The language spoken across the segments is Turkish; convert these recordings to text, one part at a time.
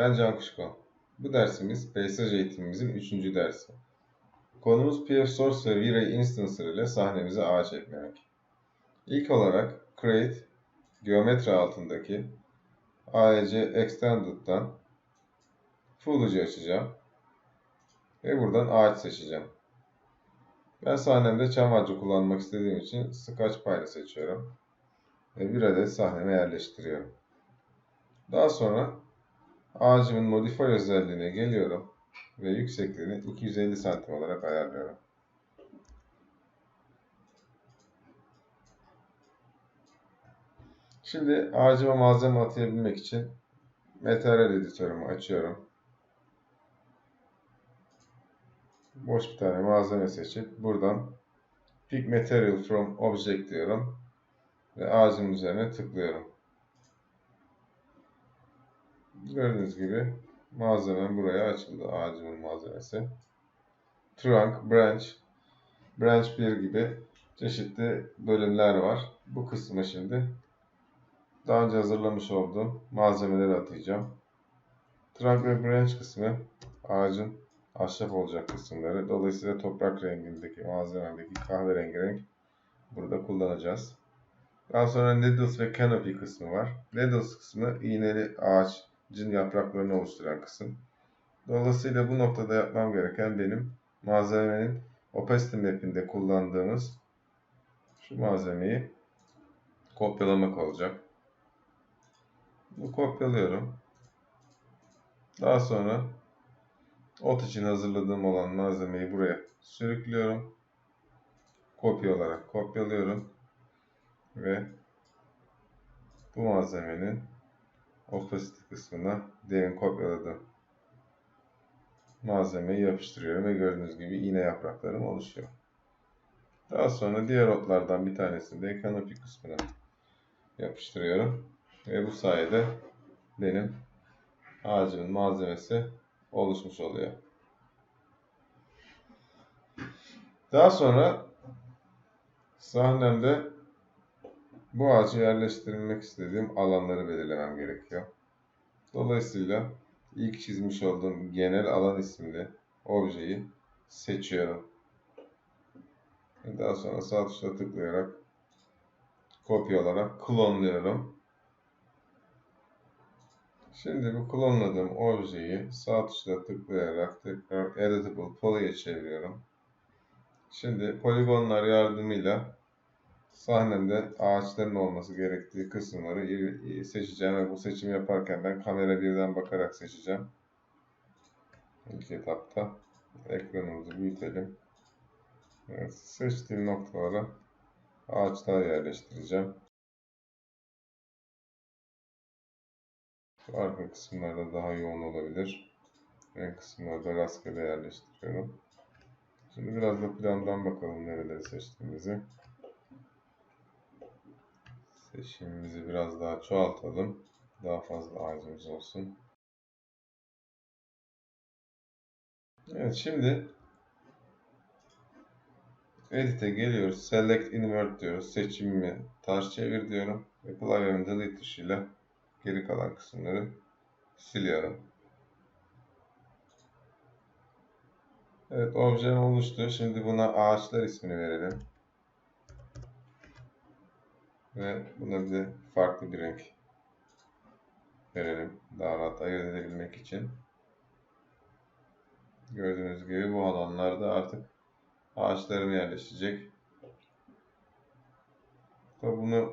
ben Can Kuşko. Bu dersimiz peyzaj eğitimimizin 3. dersi. Konumuz PF Source ve V-Ray Instancer ile sahnemize ağaç eklemek. İlk olarak Create, geometri altındaki AEC Extended'dan Ucu açacağım. Ve buradan ağaç seçeceğim. Ben sahnemde çam ağacı kullanmak istediğim için Sketch Pile seçiyorum. Ve bir adet sahneme yerleştiriyorum. Daha sonra ağacımın modify özelliğine geliyorum ve yüksekliğini 250 santim olarak ayarlıyorum. Şimdi ağacıma malzeme atayabilmek için materyal editörümü açıyorum. Boş bir tane malzeme seçip buradan Pick Material from Object diyorum ve ağacın üzerine tıklıyorum. Gördüğünüz gibi malzemem buraya açıldı. Ağacımın malzemesi. Trunk, branch, branch 1 gibi çeşitli bölümler var. Bu kısmı şimdi daha önce hazırlamış olduğum malzemeleri atayacağım. Trunk ve branch kısmı ağacın ahşap olacak kısımları. Dolayısıyla toprak rengindeki malzemedeki kahverengi renk burada kullanacağız. Daha sonra needles ve canopy kısmı var. Needles kısmı iğneli ağacın yapraklarını oluşturan kısım. Dolayısıyla bu noktada yapmam gereken benim malzemenin opacity map'inde kullandığımız şu malzemeyi kopyalamak olacak. Bu kopyalıyorum. Daha sonra ot için hazırladığım olan malzemeyi buraya sürüklüyorum. Kopya olarak kopyalıyorum. Ve bu malzemenin opacity kısmına demin kopyaladığım malzemeyi yapıştırıyorum ve gördüğünüz gibi iğne yapraklarım oluşuyor. Daha sonra diğer otlardan bir tanesini de canopy kısmına yapıştırıyorum. Ve bu sayede benim ağacımın malzemesi oluşmuş oluyor. Daha sonra sahnemde bu ağacı yerleştirmek istediğim alanları belirlemem gerekiyor. Dolayısıyla ilk çizmiş olduğum genel alan isimli objeyi seçiyorum. Daha sonra sağ tuşla tıklayarak kopyalarak klonluyorum. Şimdi bu klonladığım objeyi sağ tuşla tıklayarak tekrar Editable Poly'ye çeviriyorum. Şimdi poligonlar yardımıyla sahnemde ağaçların olması gerektiği kısımları seçeceğim ve bu seçimi yaparken ben kamera birden bakarak seçeceğim. İlk etapta ekranımızı büyütelim. Evet, seçtiğim noktalara ağaçlar yerleştireceğim. Şu arka kısımlarda daha yoğun olabilir. Ön kısımlarda rastgele yerleştiriyorum. Şimdi biraz da plandan bakalım nereleri seçtiğimizi. Seçimimizi biraz daha çoğaltalım. Daha fazla ağacımız olsun. Evet şimdi Edit'e geliyoruz. Select Invert diyoruz. Seçimimi ters çevir diyorum. Ve klavyemin delete tuşuyla geri kalan kısımları siliyorum. Evet objem oluştu. Şimdi buna ağaçlar ismini verelim. Ve buna bir de farklı bir renk verelim. Daha rahat ayırt edebilmek için. Gördüğünüz gibi bu alanlarda artık ağaçlarım yerleşecek. Tabi bunu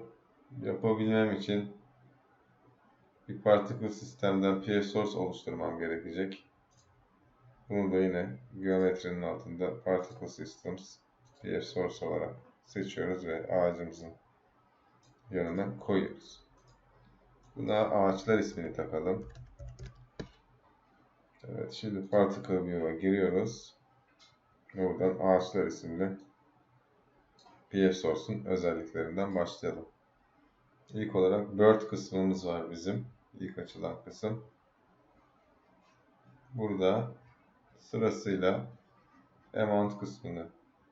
yapabilmem için bir particle sistemden PF source oluşturmam gerekecek. Bunu da yine geometrinin altında particle systems PF source olarak seçiyoruz ve ağacımızın yanına koyuyoruz. Buna ağaçlar ismini takalım. Evet, şimdi Particle View'a giriyoruz. Buradan ağaçlar isimli PF Source'un özelliklerinden başlayalım. İlk olarak Bird kısmımız var bizim. İlk açılan kısım. Burada sırasıyla amount kısmını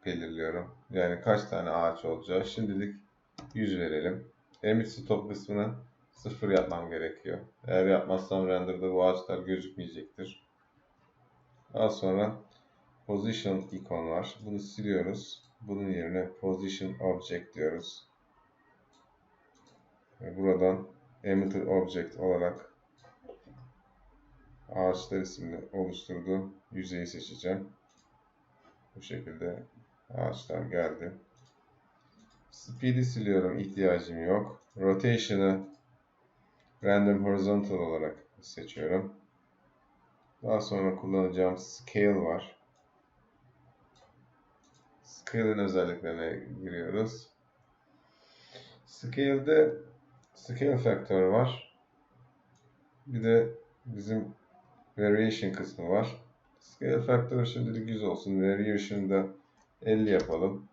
belirliyorum. Yani kaç tane ağaç olacağı. Şimdilik 100 verelim. Emit stop kısmına sıfır yapmam gerekiyor. Eğer yapmazsam render'da bu ağaçlar gözükmeyecektir. Daha sonra position ikon var. Bunu siliyoruz. Bunun yerine position object diyoruz. Ve buradan emitter object olarak ağaçlar isimli oluşturduğum yüzeyi seçeceğim. Bu şekilde ağaçlar geldi. Speed'i siliyorum, ihtiyacım yok. Rotation'ı random horizontal olarak seçiyorum. Daha sonra kullanacağım scale var. Scale'in özelliklerine giriyoruz. Scale'de scale factor var. Bir de bizim variation kısmı var. Scale factor şimdilik 100 olsun. Variation'da 50 yapalım.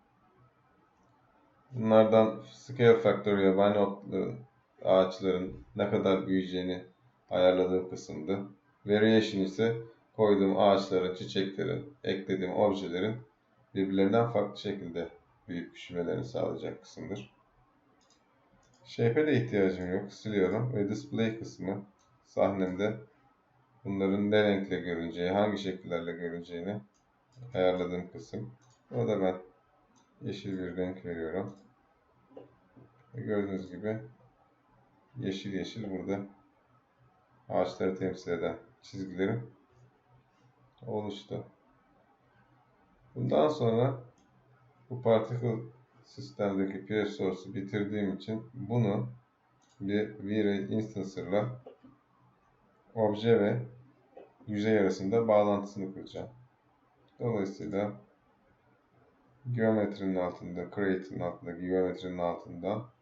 Bunlardan scale factor yabani otların, ağaçların ne kadar büyüyeceğini ayarladığım kısımdı. Variation ise koyduğum ağaçların, çiçeklerin, eklediğim objelerin birbirlerinden farklı şekilde büyüyüp küçülmelerini sağlayacak kısımdır. Shape'e de ihtiyacım yok. Siliyorum ve display kısmı sahnemde bunların ne renkle görüneceği, hangi şekillerle görüneceğini ayarladığım kısım. Burada ben yeşil bir renk veriyorum. Gördüğünüz gibi yeşil yeşil burada ağaçları temsil eden çizgilerim oluştu. Bundan sonra bu particle sistemdeki PS source'u bitirdiğim için bunu bir V-Ray instancer'la obje ve yüzey arasında bağlantısını kuracağım. Dolayısıyla geometrinin altında, create'in altındaki geometrinin altından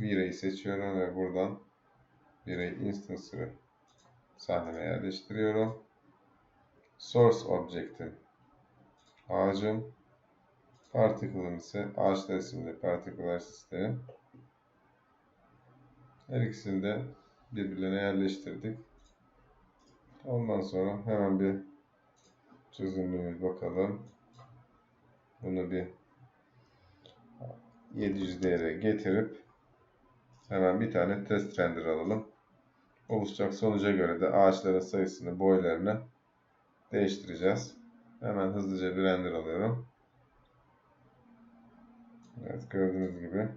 V-Ray'i seçiyorum ve buradan V-Ray instance'ı sahneme yerleştiriyorum. Source object'im ağacım, particle'ım ise ağaçlar isimli partiküler sistem. Her ikisini de birbirlerine yerleştirdik. Ondan sonra hemen bir çözümlüğümüz bakalım. Bunu bir 700 değere getirip hemen bir tane test render alalım. Oluşacak sonuca göre de ağaçların sayısını, boylarını değiştireceğiz. Hemen hızlıca bir render alıyorum. Evet gördüğünüz gibi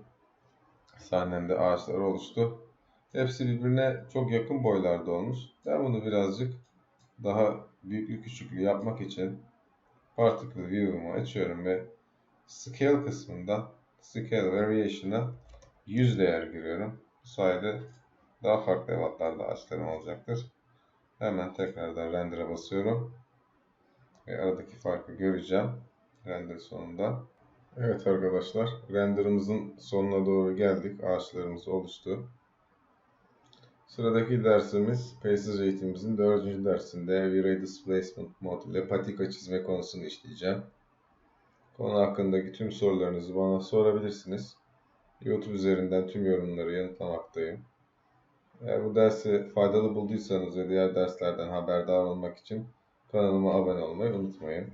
sahnemde ağaçlar oluştu. Hepsi birbirine çok yakın boylarda olmuş. Ben bunu birazcık daha büyüklü küçüklü yapmak için Particle View'umu açıyorum ve Scale kısmından Scale Variation'a 100 değer giriyorum. Bu sayede daha farklı ebatlarda ağaçlarım olacaktır. Hemen tekrardan render'a basıyorum. Ve aradaki farkı göreceğim render sonunda. Evet arkadaşlar renderımızın sonuna doğru geldik. Ağaçlarımız oluştu. Sıradaki dersimiz Paysage eğitimimizin dördüncü dersinde V-Ray Displacement Mode ile patika çizme konusunu işleyeceğim. Konu hakkındaki tüm sorularınızı bana sorabilirsiniz. YouTube üzerinden tüm yorumları yanıtlamaktayım. Eğer bu dersi faydalı bulduysanız ve diğer derslerden haberdar olmak için kanalıma abone olmayı unutmayın.